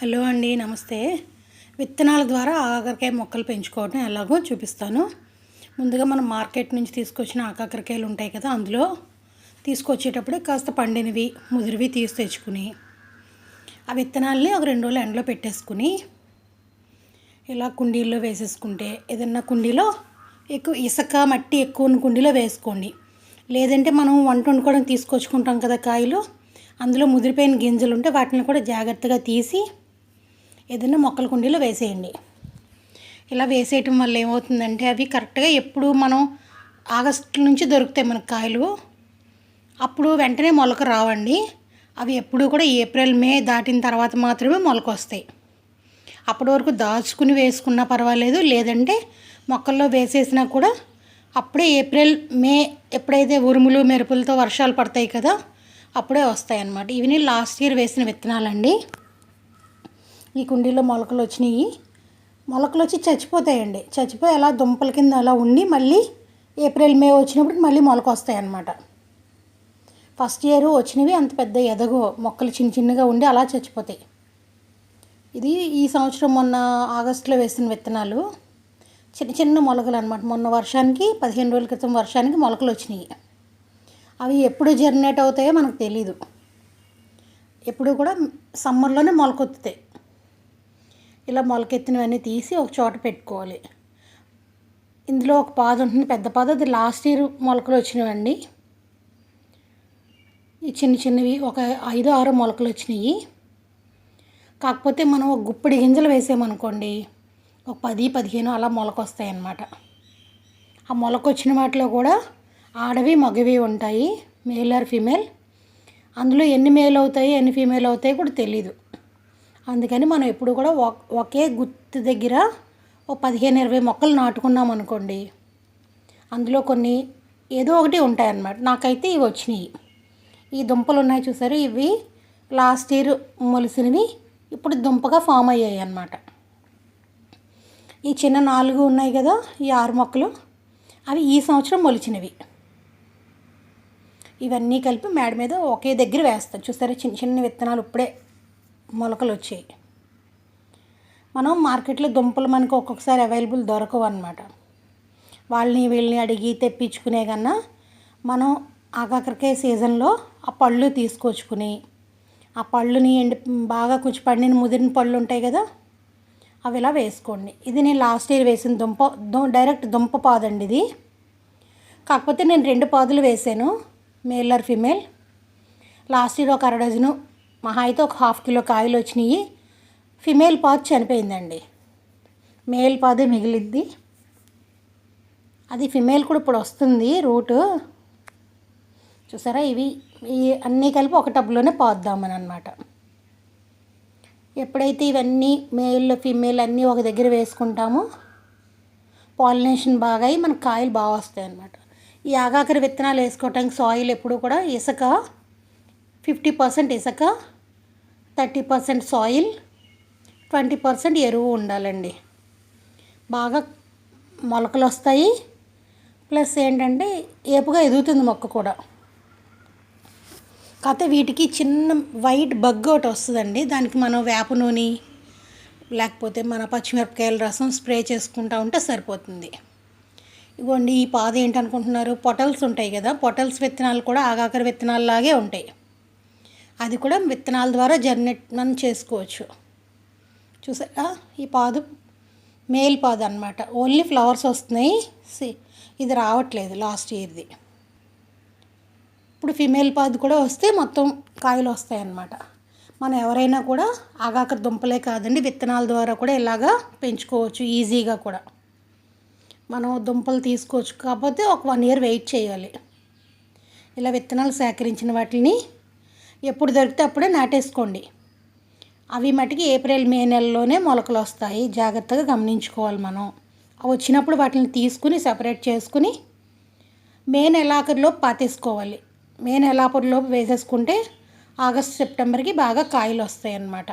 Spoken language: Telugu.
హలో అండి నమస్తే. విత్తనాల ద్వారా ఆకాకరకాయ మొక్కలు పెంచుకోవడం ఎలాగో చూపిస్తాను. ముందుగా మనం మార్కెట్ నుంచి తీసుకొచ్చిన ఆకాకరకాయలు ఉంటాయి కదా అందులో తీసుకొచ్చేటప్పుడే కాస్త పండినవి ముదిరివి తీసి తెచ్చుకుని ఆ విత్తనాలని ఒక రెండు రోజులు ఎండలో పెట్టేసుకుని ఇలా కుండీల్లో వేసేసుకుంటే ఏదన్నా కుండీలో ఎక్కువ ఇసుక మట్టి ఎక్కువ ఉన్న కుండీలో వేసుకోండి. లేదంటే మనం వంట వండుకోవడానికి తీసుకొచ్చుకుంటాం కదా కాయలు అందులో ముదిరిపోయిన గింజలు ఉంటే వాటిని కూడా జాగ్రత్తగా తీసి ఏదైనా మొక్కల కుండీలో వేసేయండి. ఇలా వేసేయటం వల్ల ఏమవుతుందంటే అవి కరెక్ట్గా ఎప్పుడు మనం ఆగస్టు నుంచి దొరుకుతాయి మనకు కాయలు. అప్పుడు వెంటనే మొలక రావండి. అవి ఎప్పుడు కూడా ఏప్రిల్ మే దాటిన తర్వాత మాత్రమే మొలక వస్తాయి అప్పటి వరకు దాచుకుని వేసుకున్నా పర్వాలేదు. లేదంటే మొక్కల్లో వేసేసినా కూడా అప్పుడే ఏప్రిల్ మే ఎప్పుడైతే ఉరుములు మెరుపులతో వర్షాలు పడతాయి కదా అప్పుడే వస్తాయి అన్నమాట ఇవి లాస్ట్ ఇయర్ వేసిన విత్తనాలండి. ఈ కుండీలో మొలకలు వచ్చినాయి. మొలకలు వచ్చి చచ్చిపోతాయండి. చచ్చిపోయి అలా దుంపల కింద అలా ఉండి మళ్ళీ ఏప్రిల్ మే వచ్చినప్పుడు మళ్ళీ మొలక వస్తాయి అన్నమాట ఫస్ట్ ఇయర్ వచ్చినవి అంత పెద్ద ఎదగో మొక్కలు చిన్న చిన్నగా ఉండి అలా చచ్చిపోతాయి. ఇది ఈ సంవత్సరం మొన్న ఆగస్టులో వేసిన విత్తనాలు. చిన్న చిన్న మొలకలు అనమాట మొన్న వర్షానికి పదిహేను రోజుల క్రితం వర్షానికి మొలకలు వచ్చినాయి. అవి ఎప్పుడు జర్నేట్ అవుతాయో మనకు తెలీదు. ఎప్పుడు కూడా సమ్మర్లోనే మొలకొత్తుతాయి. ఇలా మొలకెత్తినవన్నీ తీసి ఒక చోట పెట్టుకోవాలి. ఇందులో ఒక పాద ఉంటుంది పెద్ద పాద. అది లాస్ట్ ఇయర్ మొలకలు వచ్చినవండి. ఈ చిన్న చిన్నవి ఒక ఐదు ఆరు మొలకలు వచ్చినాయి. కాకపోతే మనం ఒక గుప్పిడి గింజలు వేసామనుకోండి ఒక పది పదిహేను అలా మొలకొస్తాయి అన్నమాట ఆ మొలక వచ్చిన వాటిలో కూడా ఆడవి మగవి ఉంటాయి మేల్ ఆర్ ఫీమేల్. అందులో ఎన్ని మేల్ అవుతాయి ఎన్ని ఫీమేల్ అవుతాయి కూడా తెలీదు. అందుకని మనం ఎప్పుడు కూడా ఒకే గుత్తి దగ్గర ఓ పదిహేను ఇరవై మొక్కలు నాటుకున్నాం అనుకోండి. అందులో కొన్ని ఏదో ఒకటి ఉంటాయి అన్నమాట నాకైతే ఇవి వచ్చినాయి. ఈ దుంపలు ఉన్నాయి చూసారు? ఇవి లాస్ట్ ఇయర్ మొలిసినవి ఇప్పుడు దుంపగా ఫామ్ అయ్యాయి అన్నమాట ఈ చిన్న నాలుగు ఉన్నాయి కదా ఈ ఆరు మొక్కలు అవి ఈ సంవత్సరం మొలిచినవి. ఇవన్నీ కలిపి మేడ మీద ఒకే దగ్గర వేస్తాం. చూసారా? చిన్న చిన్న విత్తనాలు ఇప్పుడే మొలకలు వచ్చాయి మనం మార్కెట్లో దుంపలు మనకు ఒక్కొక్కసారి అవైలబుల్ దొరకవు అనమాట వాళ్ళని వీళ్ళని అడిగి తెప్పించుకునే కన్నా మనం ఆకాకరకాయ సీజన్లో ఆ పళ్ళు తీసుకొచ్చుకుని ఆ పళ్ళుని ఎండి బాగా కొంచెం పండిన ముదిరిన పళ్ళు ఉంటాయి కదా అవి ఇలా వేసుకోండి. ఇది నేను లాస్ట్ ఇయర్ వేసిన దుంప డైరెక్ట్ దుంప పాదండి ఇది. కాకపోతే నేను రెండు పాదులు వేసాను male or female. Last year ఒక అర డజను మహా అయితే ఒక హాఫ్ కిలో కాయలు వచ్చినాయి. ఫిమేల్ పాదు చనిపోయిందండి. మేల్ పాదే మిగిలిద్ది. అది ఫిమేల్ కూడా ఇప్పుడు వస్తుంది రూటు. చూసారా ఇవి? ఈ అన్నీ కలిపి ఒక టబ్లోనే పాద్దామని అనమాట ఎప్పుడైతే ఇవన్నీ మేల్ ఫిమేల్ అన్నీ ఒక దగ్గర వేసుకుంటామో పాలినేషన్ బాగా అయ్యి మనకు కాయలు బాగా వస్తాయి అన్నమాట ఈ ఆగాకరి విత్తనాలు వేసుకోవటానికి సాయిల్ ఎప్పుడు కూడా ఇసుక ఫిఫ్టీ పర్సెంట్ ఇసుక thirty percent soil twenty percent ఎరువు ఉండాలండి. బాగా మొలకలు వస్తాయి ప్లస్ ఏంటంటే ఏపుగా ఎదుగుతుంది మొక్క కూడా. కాకపోతే వీటికి చిన్న వైట్ బగ్ ఒకటి వస్తుందండి. దానికి మనం వేప నూనె లేకపోతే మన పచ్చిమిరపకాయల రసం స్ప్రే చేసుకుంటా ఉంటే సరిపోతుంది. ఇగోండి ఈ పాద ఏంటనుకుంటున్నారు పొటల్స్ ఉంటాయి కదా పొటల్స్ విత్తనాలు కూడా ఆగాకర విత్తనాలలాగే ఉంటాయి. అది కూడా విత్తనాల ద్వారా జర్నేట్ మనం చేసుకోవచ్చు. చూసారా? ఈ పాదు మేల్ పాదు అనమాట ఓన్లీ ఫ్లవర్స్ వస్తున్నాయి. సి ఇది రావట్లేదు లాస్ట్ ఇయర్ది. ఇప్పుడు ఫిమేల్ పాదు కూడా వస్తే మొత్తం కాయలు వస్తాయి అన్నమాట. మనం ఎవరైనా కూడా ఆగాక దుంపలే కాదండి విత్తనాల ద్వారా కూడా ఇలాగా పెంచుకోవచ్చు ఈజీగా కూడా. మనం దుంపలు తీసుకోవచ్చు. కాకపోతే ఒక వన్ ఇయర్ వెయిట్ చేయాలి. ఇలా విత్తనాలు సేకరించిన వాటిని ఎప్పుడు దొరికితే అప్పుడే నాటేసుకోండి. అవి మటుకి ఏప్రిల్ మే నెలలోనే మొలకలు వస్తాయి. జాగ్రత్తగా గమనించుకోవాలి మనం. అవి వచ్చినప్పుడు వాటిని తీసుకుని సపరేట్ చేసుకుని మే నెలాఖరులోపు పాతేసుకోవాలి. మే నెలాఖరులోపు వేసేసుకుంటే ఆగస్ట్ సెప్టెంబర్కి బాగా కాయలు వస్తాయి అన్నమాట